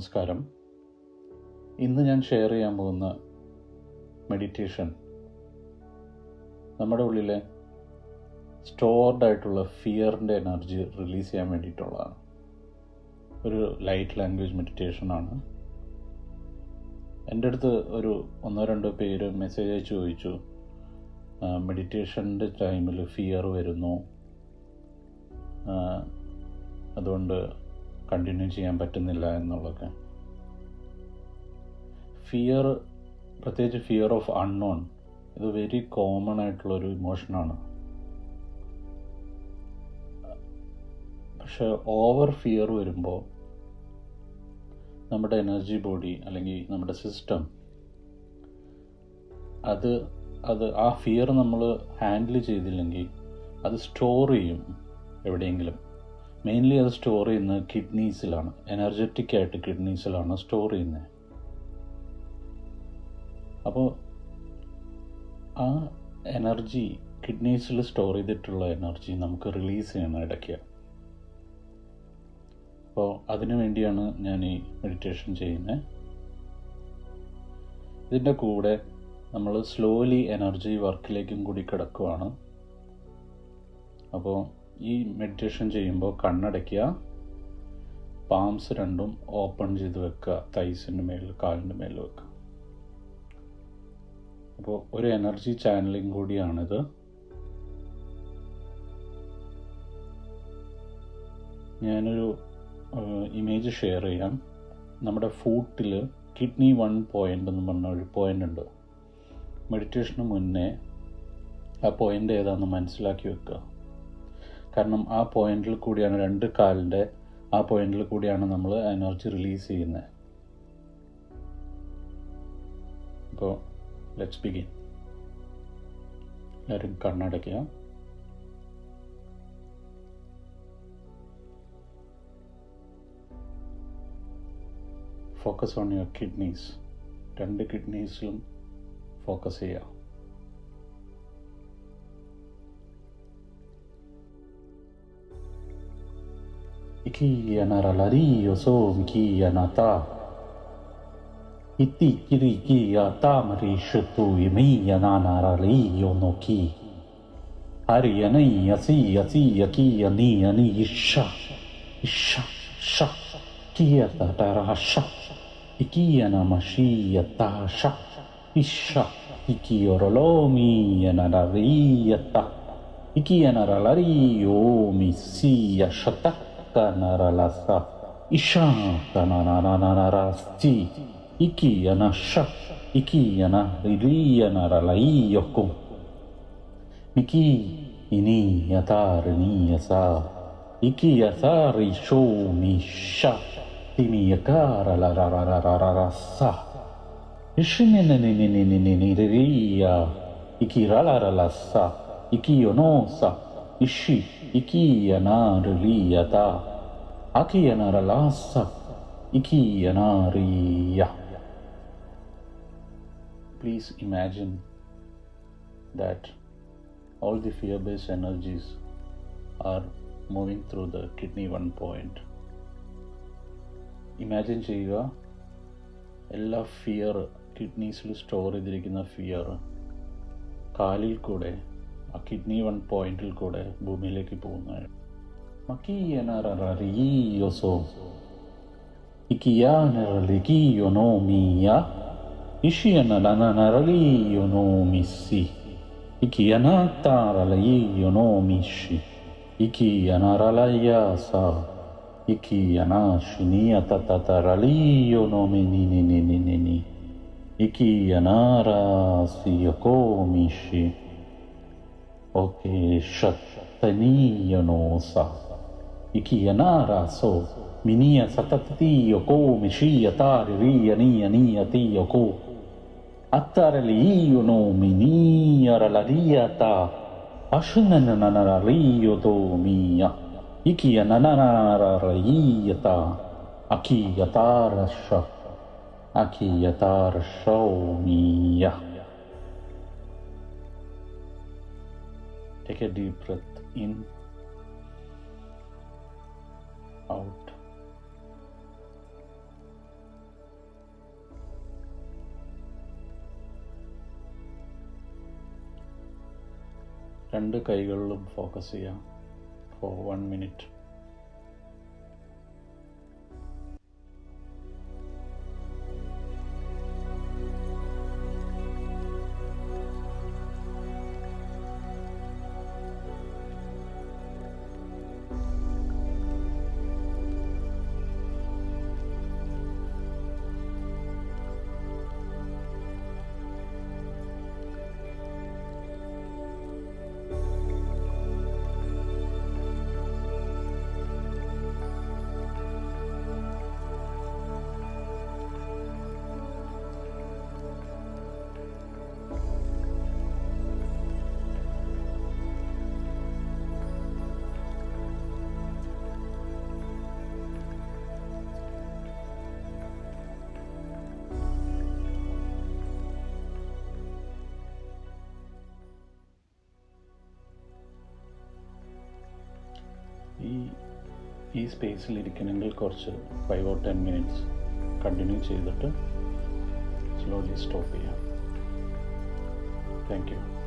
നമസ്കാരം. ഇന്ന് ഞാൻ ഷെയർ ചെയ്യാൻ പോകുന്ന മെഡിറ്റേഷൻ നമ്മുടെ ഉള്ളിലെ സ്റ്റോർഡ് ആയിട്ടുള്ള ഫിയറിന്റെ എനർജി റിലീസ് ചെയ്യാൻ വേണ്ടിയിട്ടുള്ളതാണ്. ഒരു ലൈറ്റ് ലാംഗ്വേജ് മെഡിറ്റേഷനാണ് എന്റെ അടുത്ത് ഒരു ഒന്നോ രണ്ടോ പേര് മെസ്സേജ് അയച്ച് ചോദിച്ചു മെഡിറ്റേഷന്റെ ടൈമിൽ ഫിയർ വരുന്നു. അതുകൊണ്ട് കണ്ടിന്യൂ ചെയ്യാൻ പറ്റുന്നില്ല എന്നുള്ളതൊക്കെ. ഫിയർ പ്രത്യേകിച്ച് ഫിയർ ഓഫ് അൺനോൺ ഇത് വെരി കോമൺ ആയിട്ടുള്ളൊരു ഇമോഷനാണ് പക്ഷെ ഓവർ ഫിയർ വരുമ്പോൾ നമ്മുടെ എനർജി ബോഡി അല്ലെങ്കിൽ നമ്മുടെ സിസ്റ്റം അത് അത് ആ ഫിയർ നമ്മൾ ഹാൻഡിൽ ചെയ്തില്ലെങ്കിൽ അത് സ്റ്റോർ ചെയ്യും എവിടെയെങ്കിലും. മെയിൻലി അത് സ്റ്റോർ ചെയ്യുന്നത് കിഡ്നീസിലാണ് എനർജറ്റിക് ആയിട്ട് കിഡ്നീസിലാണ് സ്റ്റോർ ചെയ്യുന്നത്. അപ്പോൾ ആ എനർജി കിഡ്നീസിൽ സ്റ്റോർ ചെയ്തിട്ടുള്ള എനർജി നമുക്ക് റിലീസ് ചെയ്യണം ഇടയ്ക്ക്. അപ്പോൾ അതിനു വേണ്ടിയാണ് ഞാൻ ഈ മെഡിറ്റേഷൻ ചെയ്യുന്നത്. ഇതിന്റെ കൂടെ നമ്മൾ സ്ലോലി എനർജി വർക്കിലേക്കും കൂടി കിടക്കുവാണ്. അപ്പോൾ ഈ മെഡിറ്റേഷൻ ചെയ്യുമ്പോൾ കണ്ണടയ്ക്കുക. പാംസ് രണ്ടും ഓപ്പൺ ചെയ്ത് വെക്കുക. തൈസിന്റെ മേലിൽ കാലിന്റെ മേലിൽ വെക്കുക. അപ്പോൾ ഒരു എനർജി ചാനലിംഗ് കൂടിയാണിത്. ഞാനൊരു ഇമേജ് ഷെയർ ചെയ്യാം. നമ്മുടെ ഫൂട്ടിൽ കിഡ്നി വൺ പോയിന്റ് എന്ന് പറഞ്ഞ ഒരു പോയിന്റ് ഉണ്ട്. മെഡിറ്റേഷന് മുന്നേ ആ പോയിന്റ് ഏതാണെന്ന് മനസ്സിലാക്കി വെക്കുക. കാരണം ആ പോയിന്റിൽ കൂടിയാണ് രണ്ട് കാലിന്റെ ആ പോയിന്റിൽ കൂടിയാണ് നമ്മൾ എനർജി റിലീസ് ചെയ്യുന്നത് അപ്പോൾ ലെറ്റ്സ് ബിഗിൻ എല്ലാവരും കണ്ണടയ്ക്കുക. ഫോക്കസ് ഓൺ യുവർ കിഡ്നീസ് രണ്ട് കിഡ്നീസിലും ഫോക്കസ് ചെയ്യുക. Iki anaralari so miki anata. Iti kiri ki atamari shutu imi anarali no ki. Ari ani asi asi aki ani ani isha. Isha sha. Kiyata tara sha. Iki anamashi ta sha. Isha. Iki orolomi anarari yata. Iki anaralari omi si yashata. Tanaralasa. Isha Tanananarasti Ikiyana Sha. Ikiyana Riliyanarala Iyoku Miki Ini Yatarini Yasa Iki Yasari ni Sha. Timi Yakara La Ra Ra Ra Ra Ra Ra Sa. Ishinene Nini Nini Nini Ririya Ikirala Ra La Sa. Ikiyonosa sa. Iki yonosa. Ishi. Iki yanariyata. Aki yanaralasa. Iki yanariya. Please imagine that all the fear-based energies are moving through the kidney one point. Imagine ചെയ്യുക എല്ലാ fear കിഡ്നീസിൽ store ചെയ്തിരിക്കുന്ന fear കാലിൽ കൂടെ ആ kidney one പോയിന്റിൽ കൂടെ ഭൂമിയിലേക്ക് പോകുന്നതാണ് Ma chi narrarà io so? E chi narrarà io no mia? E chi narrarà io no missi? E chi narrarà io no misci? E chi narrarà io sa? E chi nasce nia tatatara io no meninini? E chi narrarà si io comisci? وفي شطني نوصا إكي ينارا سو منيا ستتي يكو مشي يطارري ني نيتي يكو أتار मिनीय ينو منيا رلريتا أشنن तो دوميا إكي ينرريتا أكي يطار الشف أكي يطار الشومية Take a deep breath in, out. രണ്ട് കൈകളിലും focus ചെയ്യാം four one minute ഈ സ്പേസിൽ ഇരിക്കണമെങ്കിൽ കുറച്ച് five or ten minutes continue ചെയ്തിട്ട് slowly stop ചെയ്യാം. Thank you